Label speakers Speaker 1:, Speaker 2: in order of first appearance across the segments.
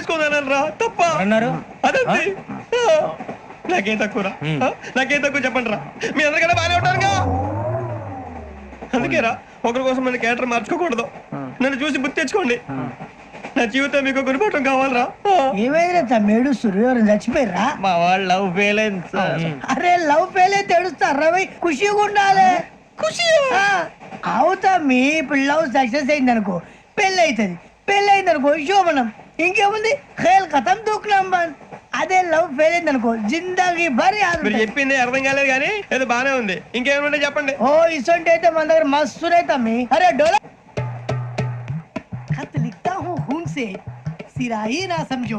Speaker 1: చేసుకున్నాను రా. తప్ప.
Speaker 2: అన్నారు
Speaker 1: అదంతే ఆ, నాకేం తక్కువ నాకేం తక్కువ చెప్పండి రా. మీ అందరికన్నా బాగానే ఉంటారుగా. అందుకే రా ఒకరి కోసం మన క్యారెక్టర్ మార్చుకోకూడదు. నన్ను చూసి గుర్తు తెచ్చుకోండి. నా జీవితం మీకు గురిపటం కావాలరా.
Speaker 3: ఏమైనా తమ్మేడు సూర్యవరం చచ్చిపోయిరా
Speaker 1: మా వాళ్ళు లవ్ ఫెయిల్
Speaker 3: అరే లవ్ ఫెయిల్ తెడుస్తారా భయ్ ఖుషిగా ఉండాలి. ఖుషి అవుతా మీ ఇప్పుడు లవ్ సక్సెస్ అయింది అనుకో పెళ్ళి అవుతుంది పెళ్ళి అయింది అనుకో శోభనం. ఇంకేముంది ఖేల్ కథం దూకునాం బాన్ అదే లవ్ ఫెయిల్ అయింది అనుకో జిందాగీ భారీ
Speaker 1: మీరు చెప్పింది అర్థం కాలేదు కానీ ఏదో బానే ఉంది ఇంకేమైనా చెప్పండి
Speaker 3: ఓ ఇసొంటి అయితే మన దగ్గర మస్తు తమ్మి అరే డోలా खत लिखता हूँ खून से सिरा ही ना समझो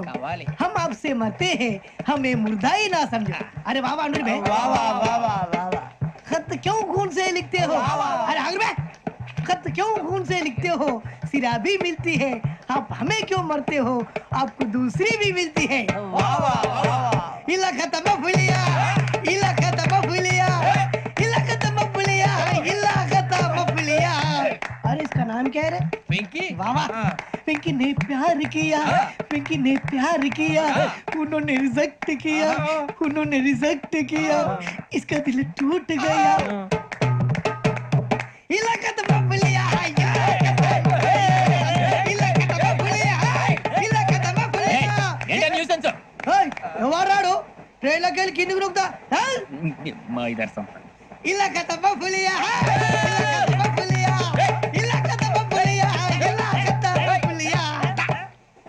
Speaker 3: हम आपसे मरते हैं हमें मुर्दा ही ना समझो अरे वाह वाह अनुर भाई वाह वाह वाह वाह वाह वाह खत क्यों खून से लिखते हो अरे अनुर भाई खत क्यों खून से लिखते हो सिरा भी मिलती है आप हमें क्यों मरते हो? आपको दूसरी भी मिलती है। इला खत्म इला खत्म इला खत्म फुलिया इला खत्म फुलिया अरे इसका नाम क्या है रे?
Speaker 2: వెంకీ
Speaker 3: वाह वाह। पिंकी ने प्यार किया। पिंकी ने प्यार किया। उन्होंने रिजेक्ट किया। उन्होंने रिजेक्ट किया। इसका दिल टूट गया। इलाका तो बम ట్రైన్లోకి వెళ్ళి కిందికి నొక్కుతా?
Speaker 2: మా
Speaker 3: ఇలా కథమ్మ పులియా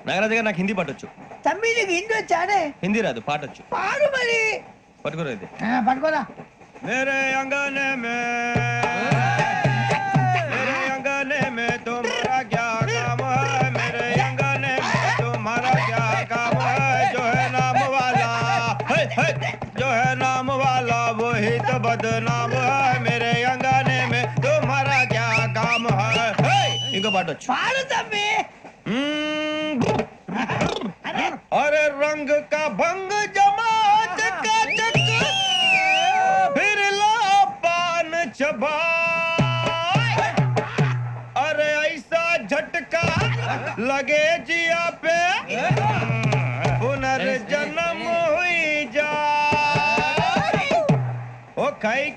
Speaker 1: నాగరాజు గారు నాకు హిందీ పాటొచ్చు
Speaker 3: తమ్మి హిందీ వచ్చానే
Speaker 1: హిందీ రాదు పాటొచ్చు
Speaker 3: పాడు మరి. పట్టుకోరా
Speaker 1: పట్టుకోరా. तो बदनाम है मेरे अंगाने में। तुम्हारा क्या काम है?
Speaker 3: इनको हम्म।
Speaker 1: अरे। रंग का भंग जमात का जग फिर ला पान चबा। अरे ऐसा झटका लगे जिया पे।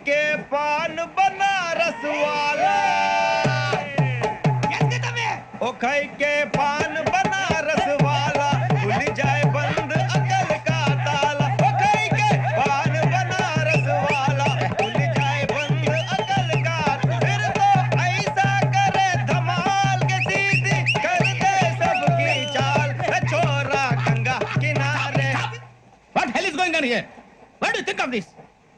Speaker 1: के पान बनारस वाला ओ खाई के पान बनारस वाला भूल जाए बंद अकल का ताला। ओ खाई के पान बनारस वाला भूल जाए बंद अकल का फिर तो ऐसा करे धमाल के दीदी कर दे सबकी चाल। छोरा गंगा किनारे।
Speaker 2: What hell is going on here what do you think of this?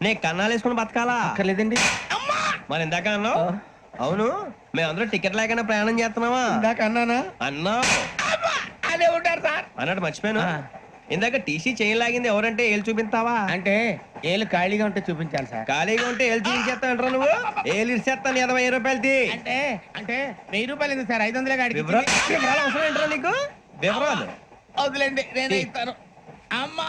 Speaker 1: నీ కన్నాలు వేసుకుని బతకాలా?
Speaker 2: అక్కర్లేదండి.
Speaker 1: మరి ఇందాక అన్నావు? అవును మేమందరూ టికెట్ లేకుండా ప్రయాణం చేస్తున్నావా?
Speaker 2: ఇందాక అన్నానా?
Speaker 1: అన్నావు.
Speaker 2: అమ్మా! అదే ఉంటారు సార్.
Speaker 1: అన్నట్టు మర్చిపోయాను. ఇందాక టీసీ చేయి లాగింది ఎవరంటే ఏళ్ళు చూపిస్తావా?
Speaker 2: అంటే ఏళ్ళు ఖాళీగా ఉంటే చూపించాలి సార్.
Speaker 1: ఖాళీగా ఉంటే ఏళ్ళు చూపించేస్తావు నువ్వు? ఏళ్ళు ఇచ్చేస్తాను ఇరవై ఐదు రూపాయలు
Speaker 2: అంటే అంటే వెయ్యి రూపాయలు ఎందుకు సార్? ఐదు వందలే గాడికి
Speaker 1: వివరాలు వివరాలు అవసరం ఏంట్రా నీకు? వివరాలు?
Speaker 2: వదిలేండి నేనే ఇస్తాను. అమ్మా!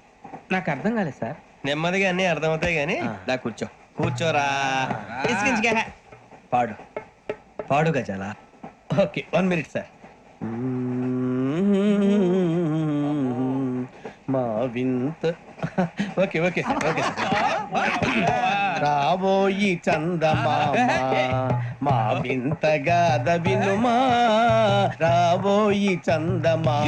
Speaker 2: నాకు అర్థం కాలేదు సార్.
Speaker 1: నెమ్మదిగా అన్ని అర్థమవుతాయి గాని దా కూర్చో. కూర్చోరా. పాడు. పాడు గజాల?
Speaker 2: Okay one minute sir. మా వింత. ఓకే ఓకే సార్ ఓకే రాబోయి చందమామ. మా వింత గాథ వినుమా. రాబోయి చందమామ.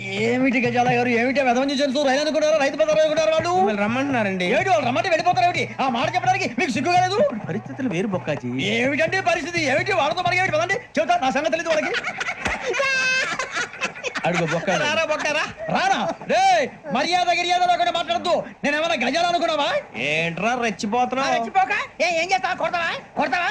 Speaker 4: ఏమిటి గజాల గారు? ఏమిటి వెదవం చూసారు రైలు అనుకున్నారు? రైతు బజార్ అనుకున్నారు వాళ్ళు?
Speaker 2: మిమ్మల్ని రమ్మంటున్నారండి.
Speaker 4: ఏమిటి వాళ్ళు రమ్మంటే వెళ్ళిపోతారు ఏమిటి? ఆ మాట చెప్పడానికి మీకు సిగ్గు కాలేదు?
Speaker 2: పరిస్థితులు వేరు బొక్కాజీ.
Speaker 4: ఏమిటంటే పరిస్థితి? ఏమిటి వాళ్ళతో మనకి ఏమిటి పదండి? చెబుతా నా సంగతి తెలియదు వాళ్ళకి.
Speaker 2: అడుగు బొక్క
Speaker 1: రారా బొక్కరా?
Speaker 4: రానా రే మర్యాద గిర్యాద లేకుండా మాట్లాడద్దు. నేను ఏమైనా గజాలు అనుకున్నావా?
Speaker 1: ఏంట్రా రెచ్చిపోతున్నావు?
Speaker 4: రెచ్చిపోక? ఏ చేస్తావా? కొడతావా? కొడతావా?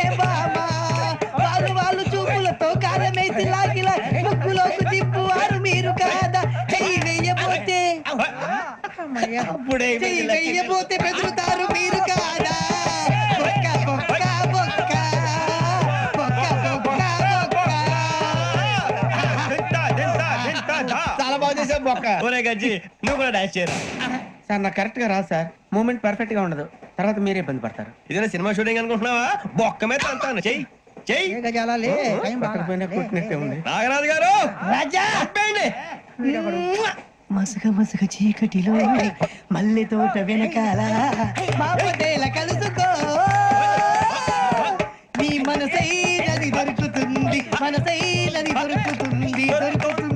Speaker 2: అప్పుడే
Speaker 3: వెయ్యబోతే బెదురుతారు మీరు కాదా? బొక్క బొక్క బొక్క. బొక్క బొక్క
Speaker 1: తింటా, తింటా, తింటా, దా.
Speaker 2: చాలా బాగా చేసావు బొక్క.
Speaker 1: ఒరే గజ్జి నువ్వు కూడా డాన్స్ చేయరా?
Speaker 2: సార్ నాకు కరెక్ట్గా రాదు సార్. మూమెంట్ పర్ఫెక్ట్గా ఉండదు. తర్వాత మీరే ఇబ్బంది పడతారు.
Speaker 1: ఇదేనా సినిమా షూటింగ్ అనుకుంటున్నావా? బొక్క మీద అంటాను. చెయ్యి చెయ్యి.
Speaker 4: ఏ గజాలాలే టైం బాగా.
Speaker 2: పక్కన పోయినా కొట్టినట్టే ఉంది.
Speaker 1: నాగరాజు గారు
Speaker 4: రాజా!
Speaker 1: చెప్పండి
Speaker 3: మసక మసక చీకటిలో మల్లె తోట వెనకాల మాపదేల కలుసుకో నీ మనసైలని దొరుకుతుంది మనసైలని దొరుకుతుంది దొరుకుతుంది.